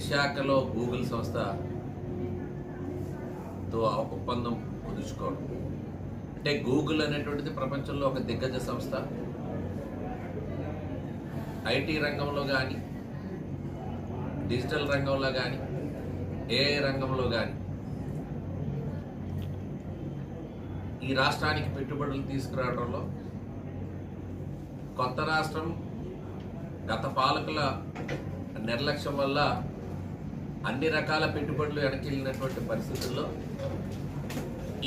విశాఖలో గూగుల్ సంస్థతో ఒప్పందం కుదుర్చుకోవడం. అంటే గూగుల్ అనేటువంటిది ప్రపంచంలో ఒక దిగ్గజ సంస్థ. ఐటీ రంగంలో కానీ డిజిటల్ రంగంలో కానీ ఏఐ రంగంలో కానీ ఈ రాష్ట్రానికి పెట్టుబడులు తీసుకురావడంలో కొత్త రాష్ట్రం గత పాలకుల నిర్లక్ష్యం వల్ల అన్ని రకాల పెట్టుబడులు వెనకెళ్ళినటువంటి పరిస్థితుల్లో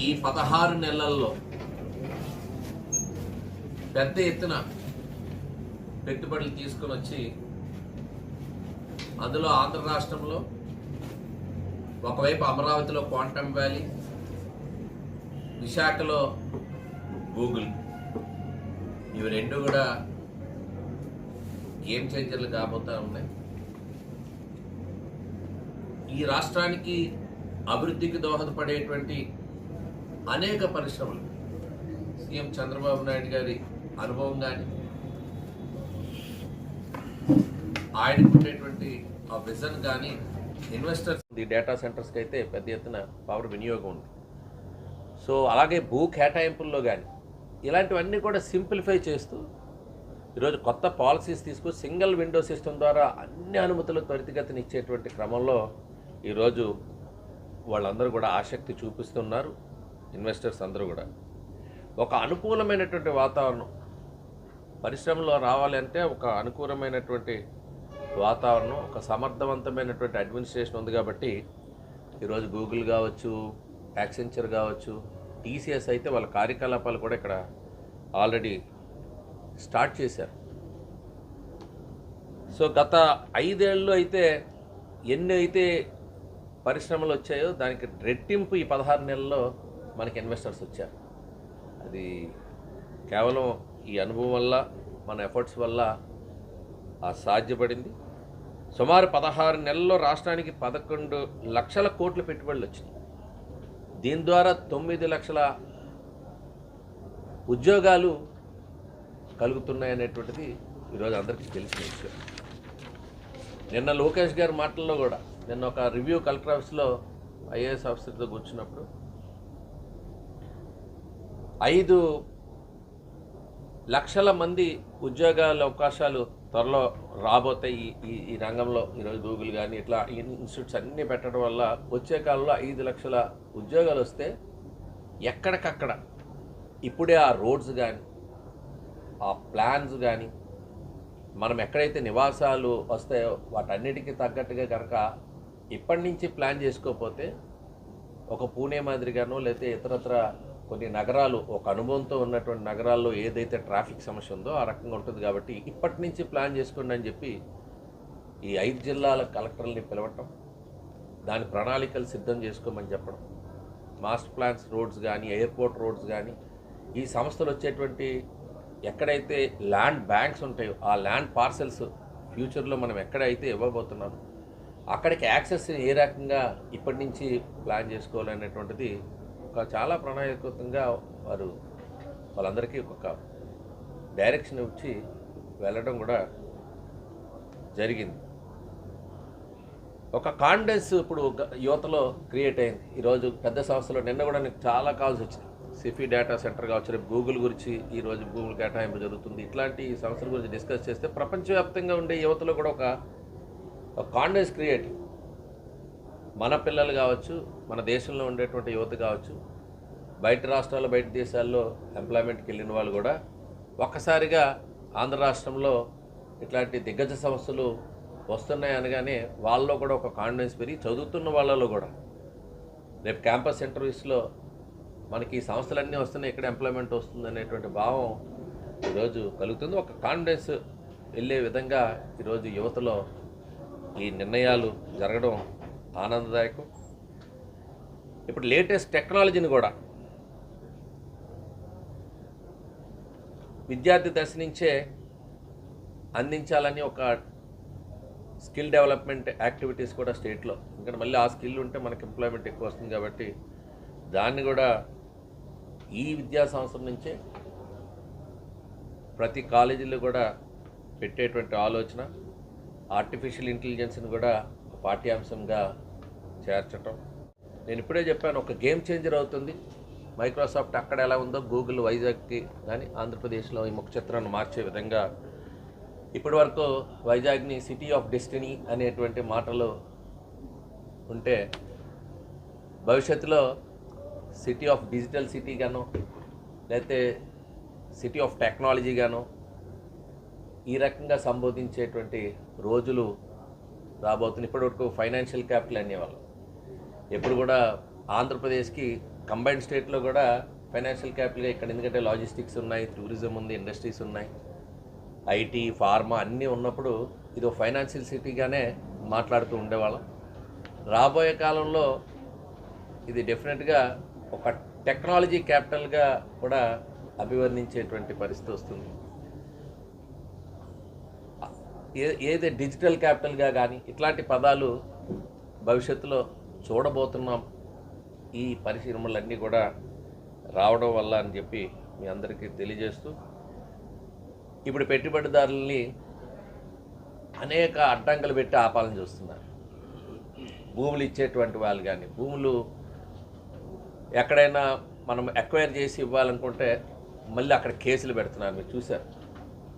ఈ పదహారు నెలల్లో పెద్ద ఎత్తున పెట్టుబడులు తీసుకొని వచ్చి అందులో ఆంధ్ర రాష్ట్రంలో ఒకవైపు అమరావతిలో క్వాంటమ్ వ్యాలీ విశాఖలో గూగుల్. ఇవి రెండు కూడా గేమ్ చేంజర్లు కాబోతూ ఉన్నాయి. ఈ రాష్ట్రానికి అభివృద్ధికి దోహదపడేటువంటి అనేక పరిశ్రమలు సీఎం చంద్రబాబు నాయుడు గారి అనుభవం కానీ ఆయనకు ఉండేటువంటి ఆ విజన్ కానీ ఇన్వెస్టర్స్ ఈ డేటా సెంటర్స్కి అయితే పెద్ద ఎత్తున పవర్ వినియోగం ఉంది. సో అలాగే భూ కేటాయింపుల్లో కానీ ఇలాంటివన్నీ కూడా సింప్లిఫై చేస్తూ ఈరోజు కొత్త పాలసీస్ తీసుకు సింగిల్ విండో సిస్టమ్ ద్వారా అన్ని అనుమతులు త్వరితగతిని ఇచ్చేటువంటి క్రమంలో ఈరోజు వాళ్ళందరూ కూడా ఆసక్తి చూపిస్తున్నారు ఇన్వెస్టర్స్ అందరూ కూడా. ఒక అనుకూలమైనటువంటి వాతావరణం. పరిశ్రమలో రావాలి అంటే ఒక అనుకూలమైనటువంటి వాతావరణం ఒక సమర్థవంతమైనటువంటి అడ్మినిస్ట్రేషన్ ఉంది కాబట్టి ఈరోజు గూగుల్ కావచ్చు యాక్సెంచర్ కావచ్చు టీసీఎస్ అయితే వాళ్ళ కార్యకలాపాలు కూడా ఇక్కడ ఆల్రెడీ స్టార్ట్ చేశారు. సో గత ఐదేళ్ళు అయితే ఎన్ని అయితే పరిశ్రమలు వచ్చాయో దానికి రెట్టింపు ఈ పదహారు నెలల్లో మనకి ఇన్వెస్టర్స్ వచ్చారు. అది కేవలం ఈ అనుభవం వల్ల మన ఎఫర్ట్స్ వల్ల ఆ సాధ్యపడింది. సుమారు పదహారు నెలల్లో రాష్ట్రానికి పదకొండు లక్షల కోట్ల పెట్టుబడులు వచ్చినాయి. దీని ద్వారా తొమ్మిది లక్షల ఉద్యోగాలు కలుగుతున్నాయి అనేటువంటిది ఈరోజు అందరికీ తెలిసిన విషయం. నిన్న లోకేష్ గారి మాటల్లో కూడా నిన్న ఒక రివ్యూ కలెక్టర్ ఆఫీస్లో ఐఏఎస్ ఆఫీసర్తో కూర్చున్నప్పుడు ఐదు లక్షల మంది ఉద్యోగాల అవకాశాలు త్వరలో రాబోతాయి ఈ- ఈ ఈ రంగంలో. ఈరోజు గూగుల్ కానీ ఇట్లా ఇన్స్టిట్యూట్స్ అన్నీ పెట్టడం వల్ల వచ్చే కాలంలో ఐదు లక్షల ఉద్యోగాలు వస్తే ఎక్కడికక్కడ ఇప్పుడే ఆ రోడ్స్ కానీ ఆ ప్లాన్స్ కానీ మనం ఎక్కడైతే నివాసాలు వస్తాయో వాటన్నిటికీ తగ్గట్టుగా కనుక ఇప్పటి నుంచి ప్లాన్ చేసుకోకపోతే ఒక పూణే మాదిరిగానో లేకపోతే ఇతరత్ర కొన్ని నగరాలు ఒక అనుభవంతో ఉన్నటువంటి నగరాల్లో ఏదైతే ట్రాఫిక్ సమస్య ఉందో ఆ రకంగా ఉంటుంది కాబట్టి ఇప్పటి నుంచి ప్లాన్ చేసుకోండి అని చెప్పి ఈ ఐదు జిల్లాల కలెక్టర్ని పిలవటం దాని ప్రణాళికలు సిద్ధం చేసుకోమని చెప్పడం మాస్టర్ ప్లాన్స్ రోడ్స్ కానీ ఎయిర్పోర్ట్ రోడ్స్ కానీ ఈ సంస్థలు వచ్చేటువంటి ఎక్కడైతే ల్యాండ్ బ్యాంక్స్ ఉంటాయో ఆ ల్యాండ్ పార్సెల్స్ ఫ్యూచర్లో మనం ఎక్కడైతే ఇవ్వబోతున్నామో అక్కడికి యాక్సెస్ ఏ రకంగా ఇప్పటి నుంచి ప్లాన్ చేసుకోవాలనేటువంటిది ఒక చాలా ప్రణాళికృతంగా వారు వాళ్ళందరికీ ఒక డైరెక్షన్ ఇచ్చి వెళ్ళడం కూడా జరిగింది. ఒక కాన్ఫిడెన్స్ ఇప్పుడు యువతలో క్రియేట్ అయింది. ఈరోజు పెద్ద సంస్థలో నిన్న కూడా నాకు చాలా కాల్స్ వచ్చినాయి. సిఫీ డేటా సెంటర్ కావచ్చు రేపు గూగుల్ గురించి ఈరోజు గూగుల్ కేటాయింపు జరుగుతుంది. ఇట్లాంటి సంస్థల గురించి డిస్కస్ చేస్తే ప్రపంచవ్యాప్తంగా ఉండే యువతలో కూడా ఒక కాన్ఫిడెన్స్ క్రియేట్ మన పిల్లలు కావచ్చు మన దేశంలో ఉండేటువంటి యువత కావచ్చు బయట రాష్ట్రాల్లో బయట దేశాల్లో ఎంప్లాయ్మెంట్కి వెళ్ళిన వాళ్ళు కూడా ఒక్కసారిగా ఆంధ్ర రాష్ట్రంలో ఇట్లాంటి దిగ్గజ సంస్థలు వస్తున్నాయి అనగానే వాళ్ళలో కూడా ఒక కాన్ఫిడెన్స్ పెరిగి చదువుతున్న వాళ్ళలో కూడా. రేపు క్యాంపస్ ఇంటర్వ్యూస్లో మనకి ఈ సంస్థలన్నీ వస్తున్నాయి ఇక్కడ ఎంప్లాయ్మెంట్ వస్తుంది అనేటువంటి భావం ఈరోజు కలుగుతుంది. ఒక కాన్ఫిడెన్స్ వెళ్ళే విధంగా ఈరోజు యువతలో ఈ నిర్ణయాలు జరగడం ఆనందదాయకం. ఇప్పుడు లేటెస్ట్ టెక్నాలజీని కూడా విద్యార్థి దశ నుంచే అందించాలని ఒక స్కిల్ డెవలప్మెంట్ యాక్టివిటీస్ కూడా స్టేట్లో. ఎందుకంటే మళ్ళీ ఆ స్కిల్ ఉంటే మనకి ఎంప్లాయ్మెంట్ ఎక్కువ వస్తుంది కాబట్టి దాన్ని కూడా ఈ విద్యా సంవత్సరం నుంచే ప్రతి కాలేజీలో కూడా పెట్టేటువంటి ఆలోచన. ఆర్టిఫిషియల్ ఇంటెలిజెన్స్ని కూడా పాఠ్యాంశంగా చేర్చటం. నేను ఇప్పుడే చెప్పాను ఒక గేమ్ చేంజర్ అవుతుంది. మైక్రోసాఫ్ట్ అక్కడ ఎలా ఉందో గూగుల్ వైజాగ్కి కానీ ఆంధ్రప్రదేశ్లో ఈ ముఖ చిత్రాన్ని మార్చే విధంగా ఇప్పటి వరకు వైజాగ్ని సిటీ ఆఫ్ డెస్టినీ అనేటువంటి మాటలు ఉంటే భవిష్యత్తులో సిటీ ఆఫ్ డిజిటల్ సిటీ గాను లేకపోతే సిటీ ఆఫ్ టెక్నాలజీ గాను ఈ రకంగా సంబోధించేటువంటి రోజులు రాబోతున్నాయి. ఇప్పటివరకు ఫైనాన్షియల్ క్యాపిటల్ అనేవాళ్ళు. ఎప్పుడు కూడా ఆంధ్రప్రదేశ్కి కంబైన్డ్ స్టేట్లో కూడా ఫైనాన్షియల్ క్యాపిటల్గా ఇక్కడ. ఎందుకంటే లాజిస్టిక్స్ ఉన్నాయి టూరిజం ఉంది ఇండస్ట్రీస్ ఉన్నాయి. ఐటీ ఫార్మా అన్నీ ఉన్నప్పుడు ఇది ఒక ఫైనాన్షియల్ సిటీగానే మాట్లాడుతూ ఉండేవాళ్ళం. రాబోయే కాలంలో ఇది డెఫినెట్గా ఒక టెక్నాలజీ క్యాపిటల్గా కూడా అభివర్ణించేటువంటి పరిస్థితి వస్తుంది. ఏ ఏది డిజిటల్ క్యాపిటల్గా కానీ ఇట్లాంటి పదాలు భవిష్యత్తులో చూడబోతున్నాం. ఈ పరిశ్రమలన్నీ కూడా రావడం వల్ల అని చెప్పి మీ అందరికీ తెలియజేస్తూ ఇప్పుడు పెట్టుబడిదారుల్ని అనేక అడ్డంకులు పెట్టి ఆపాలని చూస్తున్నారు. భూములు ఇచ్చేటువంటి వాళ్ళు కానీ భూములు ఎక్కడైనా మనం ఎక్వైర్ చేసి ఇవ్వాలనుకుంటే మళ్ళీ అక్కడ కేసులు పెడుతున్నారు. మీరు చూశారు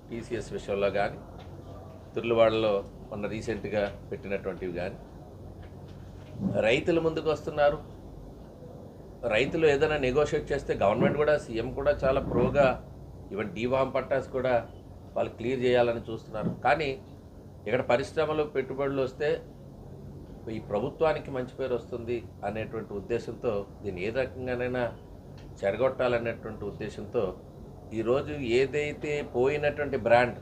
టీసీఎస్ విషయంలో కానీ తుర్లువాడలో మొన్న రీసెంట్గా పెట్టినటువంటివి కానీ రైతుల ముందుకు వస్తున్నారు. రైతులు ఏదైనా నెగోషియేట్ చేస్తే గవర్నమెంట్ కూడా సీఎం కూడా చాలా ప్రోగా ఈవెన్ డీవామ్ పట్టాస్ కూడా వాళ్ళు క్లియర్ చేయాలని చూస్తున్నారు. కానీ ఇక్కడ పరిశ్రమలు పెట్టుబడులు వస్తే ఈ ప్రభుత్వానికి మంచి పేరు వస్తుంది అనేటువంటి ఉద్దేశంతో దీన్ని ఏ రకంగానైనా చెడగొట్టాలనేటువంటి ఉద్దేశంతో ఈరోజు ఏదైతే పోయినటువంటి బ్రాండ్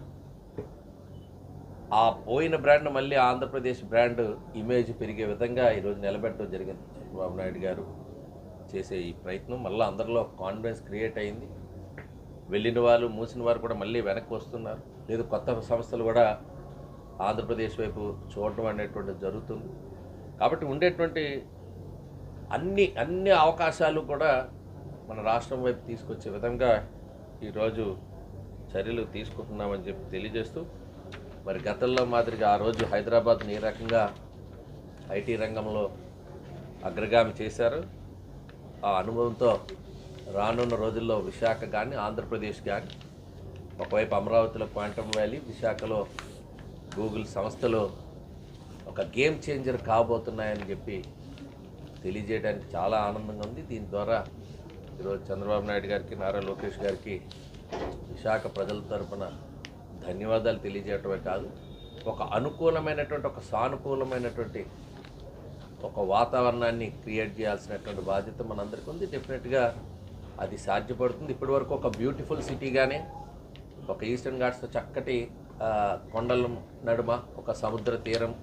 ఆ పోయిన బ్రాండ్ మళ్ళీ ఆంధ్రప్రదేశ్ బ్రాండ్ ఇమేజ్ పెరిగే విధంగా ఈరోజు నిలబెట్టడం జరిగింది. చంద్రబాబు నాయుడు గారు చేసే ఈ ప్రయత్నం మళ్ళీ అందరిలో కాన్ఫిడెన్స్ క్రియేట్ అయింది. వెళ్ళిన వాళ్ళు మూసిన వారు కూడా మళ్ళీ వెనక్కి వస్తున్నారు. లేదు కొత్త సంస్థలు కూడా ఆంధ్రప్రదేశ్ వైపు చూడటం అనేటువంటిది జరుగుతుంది. కాబట్టి ఉండేటువంటి అన్ని అన్ని అవకాశాలు కూడా మన రాష్ట్రం వైపు తీసుకొచ్చే విధంగా ఈరోజు చర్యలు తీసుకుంటున్నామని చెప్పి తెలియజేస్తూ మరి గతంలో మాదిరిగా ఆ రోజు హైదరాబాద్ని ఏ రకంగా ఐటీ రంగంలో అగ్రగామి చేశారు. ఆ అనుభవంతో రానున్న రోజుల్లో విశాఖ కానీ ఆంధ్రప్రదేశ్ కానీ ఒకవైపు అమరావతిలో క్వాంటమ్ వ్యాలీ విశాఖలో గూగుల్ సంస్థలు ఒక గేమ్ చేంజర్ కాబోతున్నాయని చెప్పి తెలియజేయడానికి చాలా ఆనందంగా ఉంది. దీని ద్వారా ఈరోజు చంద్రబాబు నాయుడు గారికి నారా లోకేష్ గారికి విశాఖ ప్రజల తరపున ధన్యవాదాలు తెలియజేయటమే కాదు ఒక అనుకూలమైనటువంటి ఒక సానుకూలమైనటువంటి ఒక వాతావరణాన్ని క్రియేట్ చేయాల్సినటువంటి బాధ్యత మనందరికీ ఉంది. డెఫినెట్గా అది సాధ్యపడుతుంది. ఇప్పటివరకు ఒక బ్యూటిఫుల్ సిటీగానే ఒక ఈస్టర్న్ ఘాట్స్తో చక్కటి కొండల నడుమ ఒక సముద్ర తీరం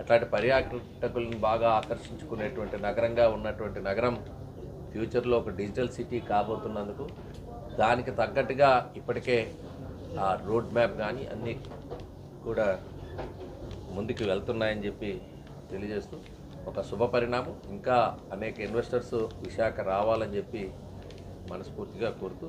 అట్లాంటి పర్యాటకులను బాగా ఆకర్షించుకునేటువంటి నగరంగా ఉన్నటువంటి నగరం ఫ్యూచర్లో ఒక డిజిటల్ సిటీ కాబోతున్నందుకు దానికి తగ్గట్టుగా ఇప్పటికే ఆ రోడ్ మ్యాప్ కానీ అన్నీ కూడా ముందుకు వెళ్తున్నాయని చెప్పి తెలియజేస్తూ ఒక శుభ పరిణామం. ఇంకా అనేక ఇన్వెస్టర్స్ విశాఖ రావాలని చెప్పి మనస్ఫూర్తిగా కోరుతూ